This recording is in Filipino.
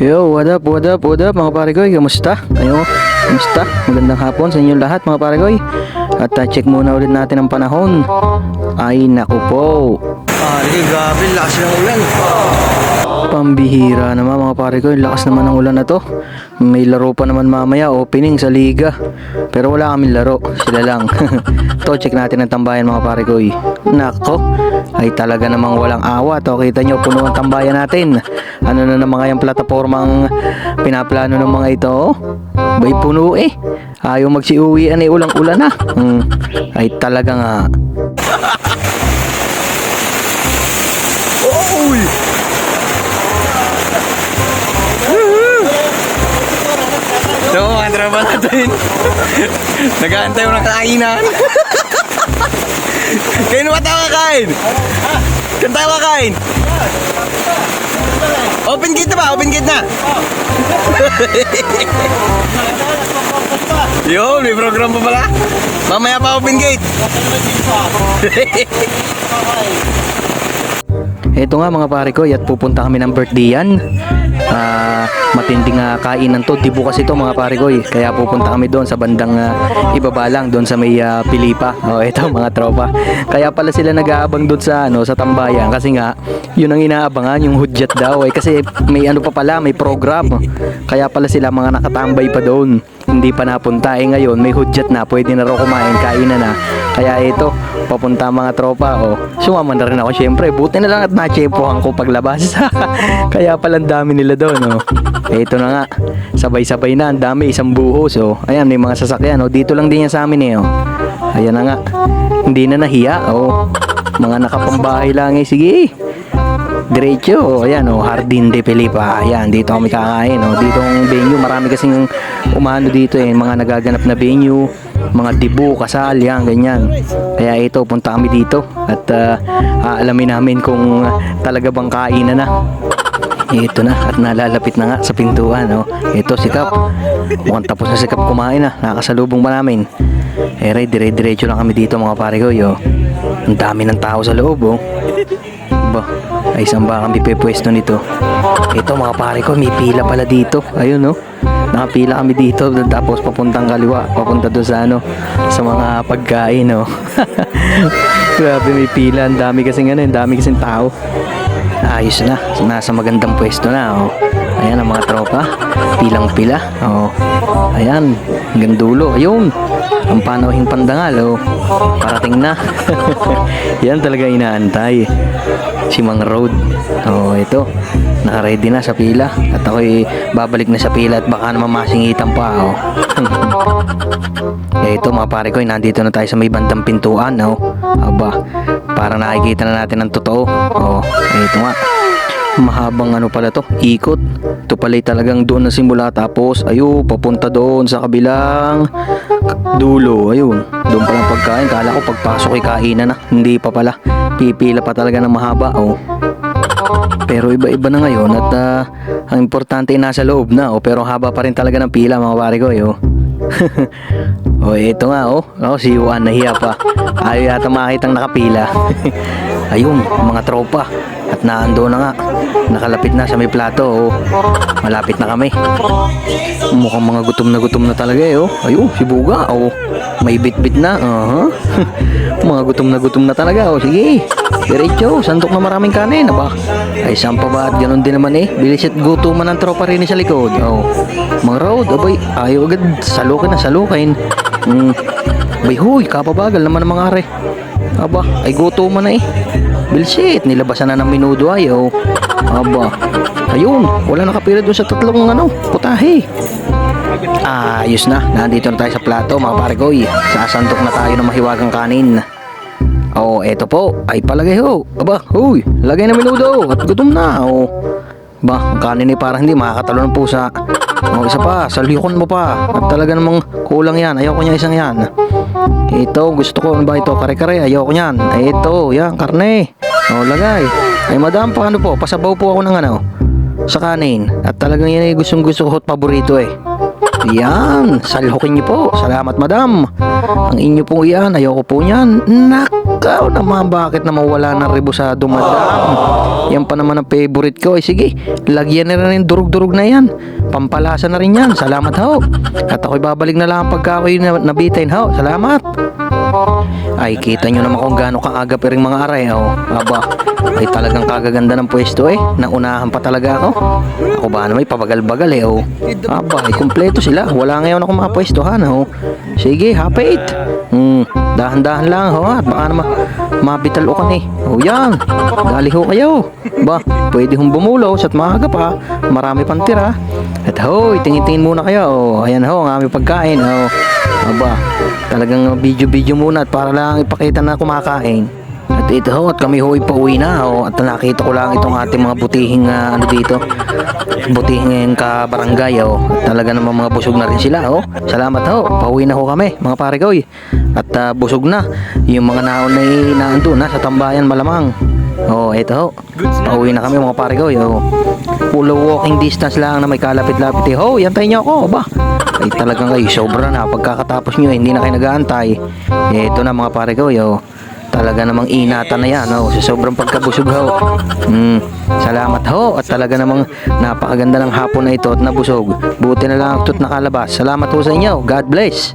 Yo, what up, what up, what up mga paregoy? Kamusta? Kayo? Kamusta? Magandang hapon sa inyong lahat mga paregoy. At uh, check muna ulit natin ang panahon. Ay, naku po. Pare, grabe, lakas ng ulan. Pambihira naman mga paregoy. Lakas naman ng ulan na to. May laro pa naman mamaya, opening sa liga. Pero wala kaming laro. Sila lang. to, check natin ang tambayan mga paregoy. Nako, ay talaga namang walang awa. To, kita nyo, puno ang tambayan natin. Ano na naman kayang platapormang pinaplano ng mga ito? oh? Bay puno eh. Ayaw magsiuwian eh, ulang-ulan na. Hmm, ay talaga nga. Uy! Mga tropa natin. Nag-aantay mo ng kainan. Kain mo tayo kakain? Kanta tayo kakain? Open gate na ba? Open gate na? Yo, may program pa pala? Mamaya pa open gate. Ito nga mga pare ko, at pupunta kami ng birthday yan. Ah, matinding uh, kainan to. Di bukas ito mga pare ko eh. Kaya pupunta kami doon sa bandang ah, ibaba lang, doon sa may ah, Pilipa. Oh, ito mga tropa. Kaya pala sila nag-aabang doon sa ano, sa tambayan kasi nga yun ang inaabangan yung hudyat daw eh kasi may ano pa pala, may program. Kaya pala sila mga nakatambay pa doon. Hindi pa napunta eh ngayon, may hudyat na, pwede na raw kumain, kainan na. Kaya ito, papunta mga tropa, oh. Sumama na rin ako syempre. Buti na lang at natsempohan ko paglabas. Kaya pala ang dami nila doon, oh. Ito na nga, sabay-sabay na, ang dami, isang buhos, oh. Ayan, may mga sasakyan, oh. Dito lang din yan sa amin, eh, oh. Ayan na nga. Hindi na nahiya, oh. Mga nakapambahay lang, eh. Sige, Diretso, ayan oh, Hardin de Felipa. Ayan, dito kami kakain oh. Dito ang venue, marami kasing umano dito eh, mga nagaganap na venue, mga dibu, kasal, yan, ganyan. Kaya ito, punta kami dito at uh, aalamin namin kung talaga bang kainan na. Ito na, at nalalapit na nga sa pintuan, oh. Ito, sikap. Mukhang tapos na sikap kumain na. Nakasalubong pa namin. Eh, dire-diretso lang kami dito mga pare ko, yo. Ang dami ng tao sa loob, oh. Ba, ay saan ba kami pepwesto nito? Ito mga pare ko, may pila pala dito. Ayun no. Nakapila kami dito tapos papuntang kaliwa, papunta doon sa ano, sa mga pagkain no. Grabe may pila, ang dami kasing ano, ang dami kasing tao. Ayos na, nasa magandang pwesto na oh. Ayan ang mga tropa, pilang pila. Oh. Ayan, hanggang dulo. Ayun, ang panauhing pandangal oh. Parating na. Yan talaga inaantay. Si Mang Road. Oh, ito. Naka-ready na sa pila. At ako'y babalik na sa pila at baka naman masingitan pa. Oh. eh, ito mga pare ko, eh, nandito na tayo sa may bandang pintuan. Oh. Aba, para nakikita na natin ang totoo. Oh, eh, ito nga. Mahabang ano pala to, ikot. Ito pala talagang doon na simula tapos ayo papunta doon sa kabilang dulo. Ayun, doon palang pagkain. Kala ko pagpasok ay kainan na. Hindi pa pala. Pipila pa talaga ng mahaba. Oh. Pero iba-iba na ngayon at ah, ang importante ay nasa loob na. Oh. Pero haba pa rin talaga ng pila mga pare ko. Eh, oh. oh, ito nga oh. Oh, si Juan nahiya pa. Ayaw yata makitang nakapila. Ayun, mga tropa. At naando na nga. Nakalapit na sa may plato. Oh. Malapit na kami. Mukhang mga gutom na gutom na talaga eh. Oh. Ayun, si Buga. Oh. May bit-bit na. Aha. mga gutom na gutom na talaga. Oh. Sige. Diretso, santok na maraming kanin. Aba. Ay, saan pa ba? At ganun din naman eh. Bilis at gutuman ng tropa rin sa likod. Oh. Mga road, abay, ayaw agad. Salukin na, salukin. Mm. Bay, huy, kapabagal naman ang mga are. Aba, ay gutuman na eh. Bilsit, nilabasan na ng minudo ayaw. Aba, ayun, wala nakapira doon sa tatlong ano, putahe. Ayos na, nandito na tayo sa plato mga paregoy. Sasantok na tayo ng mahiwagang kanin. Oh, eto po, ay palagay ho. Aba, huy, lagay na minudo at gutom na. Oh. Ba, ang kanin ni parang hindi makakatalo ng pusa. Oh, isa pa, salikon mo pa. At talaga namang kulang yan. Ayoko niya isang yan. Ito, gusto ko. Ano ba ito? Kare-kare. Ayoko niyan. Ay, ito, yan, karne. Oh, lagay. Ay, madam, paano po? Pasabaw po ako ng ano? Sa kanin. At talagang yan ay gustong gusto ko paborito eh. Yan, salhukin niyo po. Salamat, madam. Ang inyo pong iyan, ayoko po niyan. Nakaw naman, bakit naman wala ng rebusado, madam? Yan pa naman ang favorite ko. Eh, sige, lagyan na rin yung durug-durug na yan. Pampalasa na rin yan. Salamat ho. At ako'y babalik na lang pagka ako'y na- nabitain ho. Salamat. Ay, kita nyo naman kung gaano kaaga pa rin mga aray. Oh. Aba, ay talagang kagaganda ng pwesto eh. Naunahan pa talaga ako. Ako ba naman, pabagal-bagal eh. Oh. Aba, ay kumpleto sila. Wala ngayon ako mapwestohan. Oh. Sige, hapit. Hmm, dahan-dahan lang ho. At baka naman mabital o kan eh. Oh, yan. Dali ho kayo. Ba, pwede hong bumulos at maaga pa. Marami pang tira. At ho, tingin-tingin muna kayo. Oh, ayan ho, ang aming pagkain. Oh. Aba, talagang video-video muna at para lang ipakita na kumakain. At ito ho, at kami ho ay pauwi na ho, at nakita ko lang itong ating mga butihing ah, ano dito. Butihing ka barangay. At talaga namang mga busog na rin sila ho. Salamat ho, pauwi na ho kami mga pare ko. eh. At ah, busog na. Yung mga naon na naando na sa tambayan malamang. Oh, ito ho. Pauwi na kami mga pare ko. Yo. Pulo walking distance lang na may kalapit-lapit eh. Ho, yantay niyo ako. Ba? Ay talagang kayo sobra na pagkakatapos nyo hindi na kayo nag-aantay eh, ito na mga pare ko yo talaga namang inatan na yan oh, sobrang pagkabusog ho mm, salamat ho. At talaga namang napakaganda ng hapon na ito at nabusog. Buti na lang ito't nakalabas. Salamat ho sa inyo. God bless